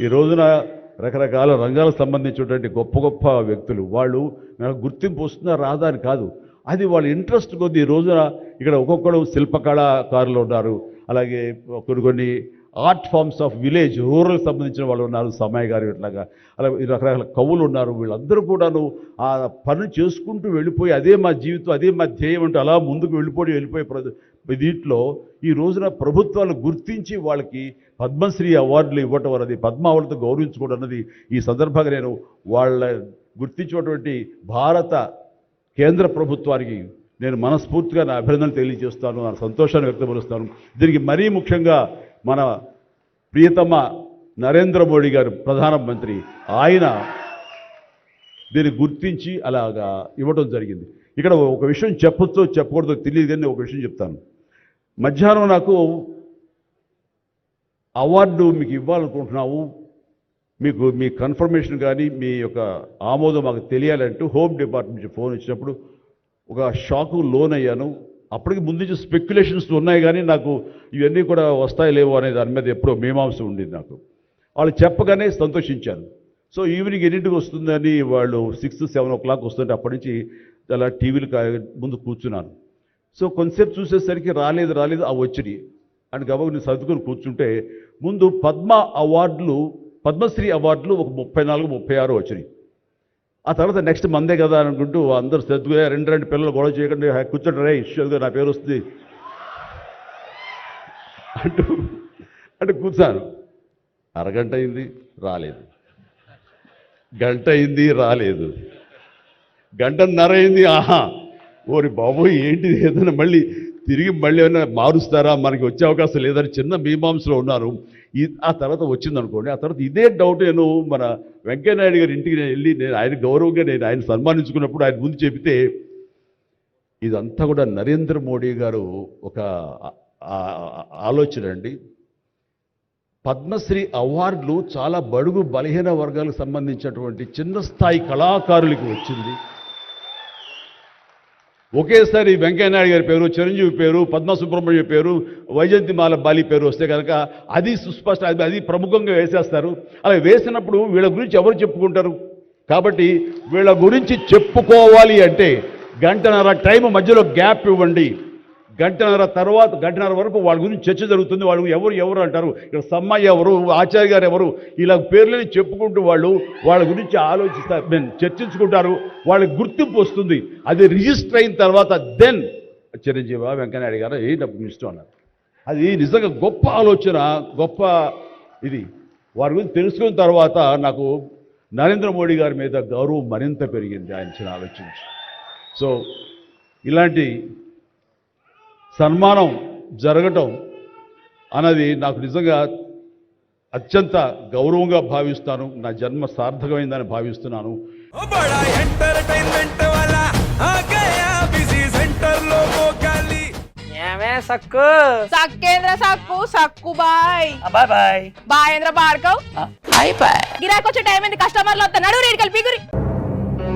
ఈ రోజున రకరకాల రంగాలకు సంబంధించినటువంటి గొప్ప గొప్ప వ్యక్తులు వాళ్ళు నాకు గుర్తింపు వస్తుందా రాదా అని కాదు. అది వాళ్ళ ఇంట్రెస్ట్ కొద్ది ఈ రోజున ఇక్కడ ఒక్కొక్కడు శిల్పకళాకారులు ఉన్నారు. అలాగే కొన్ని కొన్ని art forms of village rural సంబంధించిన వాళ్ళు ఉన్నారు సమయ గారు ఇట్లాగా. అలా రకరకాల కవులు ఉన్నారు వీళ్ళందరూ కూడాను ఆ పని చేసుకుంటూ వెళ్ళిపోయి అదే మా జీవితం అదే మా ధ్యేయం అంటే అలా ముందుకు వెళ్ళిపోయి వెళ్ళిపోయి ప్ర- దీంట్లో ఈ రోజున ప్రభుత్వాలు గుర్తించి వాళ్ళకి పద్మశ్రీ అవార్డులు ఇవ్వటం అన్నది పద్మ అవార్డుతో గౌరవించుకోవడం అన్నది ఈ సందర్భంగా నేను వాళ్ళ గుర్తించినటువంటి భారత కేంద్ర ప్రభుత్వానికి నేను మనస్ఫూర్తిగా నా అభినందనలు తెలియజేస్తాను నా సంతోషాన్ని వ్యక్తపరుస్తాను. దీనికి మరీ ముఖ్యంగా మన ప్రియతమ నరేంద్ర మోడీ గారు ప్రధానమంత్రి ఆయన దీన్ని గుర్తించి అలాగా ఇవ్వడం జరిగింది. ఇక్కడ ఒక విషయం చెప్పొచ్చో చెప్పకూడదో తెలియదు కానీ ఒక విషయం చెప్తాను. మధ్యాహ్నం నాకు అవార్డు మీకు ఇవ్వాలనుకుంటున్నాము మీకు మీ కన్ఫర్మేషన్ కానీ మీ యొక్క ఆమోదం మాకు తెలియాలంటూ హోమ్ డిపార్ట్మెంట్ నుంచి ఫోన్ ఇచ్చినప్పుడు ఒక షాకు లోన్ అయ్యాను అప్పటికి ముందు నుంచి స్పెక్యులేషన్స్ ఉన్నాయి కానీ నాకు ఇవన్నీ కూడా వస్తాయి లేవో అనే దాని మీద ఎప్పుడో మీమాంస ఉండింది నాకు. వాళ్ళు చెప్పగానే సంతోషించాను సో ఈవినింగ్ ఎన్నింటికి వస్తుందని వాళ్ళు సిక్స్ సెవెన్ ఓ క్లాక్ వస్తుంటే అప్పటి నుంచి అలా టీవీలు ముందు కూర్చున్నాను. సో కొంతసేపు చూసేసరికి రాలేదు రాలేదు ఆ వచ్చినాయి అని గబగ నేను సర్దుకొని కూర్చుంటే ముందు పద్మ అవార్డులు పద్మశ్రీ అవార్డులు ఒక ముప్పై నాలుగు ముప్పై ఆరు వచ్చినాయి. ఆ తర్వాత నెక్స్ట్ మందే కదా అనుకుంటూ అందరూ సర్దుగా రెండు రెండు పిల్లలు గొడవ చేయకుండా కూర్చోండి రే ఇష్యూగా నా పేరు వస్తుంది. అంటూ అంటే కూర్చాను అరగంట అయింది రాలేదు. గంట అయింది రాలేదు. గంటన్నర అయింది ఆహా ఓరి బాబోయ్ ఏంటిది? ఏదైనా మళ్ళీ తిరిగి మళ్ళీ ఏమైనా మారుస్తారా? మనకి వచ్చే అవకాశం లేదని చిన్న మీమాంసలో ఉన్నారు. ఆ తర్వాత వచ్చింది అనుకోండి ఆ తర్వాత ఇదే డౌట్ నేను మన వెంకయ్యనాయుడు గారి ఇంటికి నేను వెళ్ళి నేను ఆయన గౌరవంగా నేను ఆయన సన్మానించుకున్నప్పుడు ఆయన ముందు చెబితే ఇదంతా కూడా నరేంద్ర మోడీ గారు ఒక ఆలోచన అండి. పద్మశ్రీ అవార్డులు చాలా బడుగు బలహీన వర్గాలకు సంబంధించినటువంటి చిన్న స్థాయి కళాకారులకి వచ్చింది. ఒకేసారి వెంకయ్యనాయుడు గారి పేరు చిరంజీవి పేరు పద్మసుబ్రహ్మణ్య పేరు వైజంతిమాల బాలి పేరు వస్తే కనుక అది సుస్పష్ట అది అది ప్రముఖంగా వేసేస్తారు. అలా వేసినప్పుడు వీళ్ళ గురించి ఎవరు చెప్పుకుంటారు? కాబట్టి వీళ్ళ గురించి చెప్పుకోవాలి అంటే గంటన్నర టైం మధ్యలో గ్యాప్ ఇవ్వండి. గంటన్నర తర్వాత గంటన్నర వరకు వాళ్ళ గురించి చర్చ జరుగుతుంది. వాళ్ళు ఎవరు ఎవరు అంటారు? ఇక్కడ సమ్మయ్య ఎవరు? ఆచార్య గారు ఎవరు? ఇలా పేర్లని చెప్పుకుంటూ వాళ్ళు వాళ్ళ గురించి ఆలోచిస్తారు. దెన్ చర్చించుకుంటారు. వాళ్ళకి గుర్తింపు వస్తుంది. అది రిజిస్టర్ అయిన తర్వాత దెన్ చిరంజీవి వెంకయ్యనాయుడు గారు ఏ డబ్బు ఇష్టం అన్నారు. అది నిజంగా గొప్ప ఆలోచన గొప్ప ఇది. వారి గురించి తెలుసుకున్న తర్వాత నాకు నరేంద్ర మోడీ గారి మీద గౌరవం మరింత పెరిగింది ఆయన చిన్న ఆలోచించి సో ఇలాంటి సన్మానం జరగటం అన్నది నాకు నిజంగా అత్యంత గౌరవంగా భావిస్తాను. నా జన్మ సార్థకమైందని భావిస్తున్నాను. ఏమే సక్కు? సక్కేంద్ర సక్కు సక్కు బాయ్. Bye bye. బాయేంద్ర భార్గవ్ బాయ్ బాయ్. గిరాకొచ్చే టైం ఏంది? కస్టమర్లు వస్తా నడు రేడికల్ పిగురి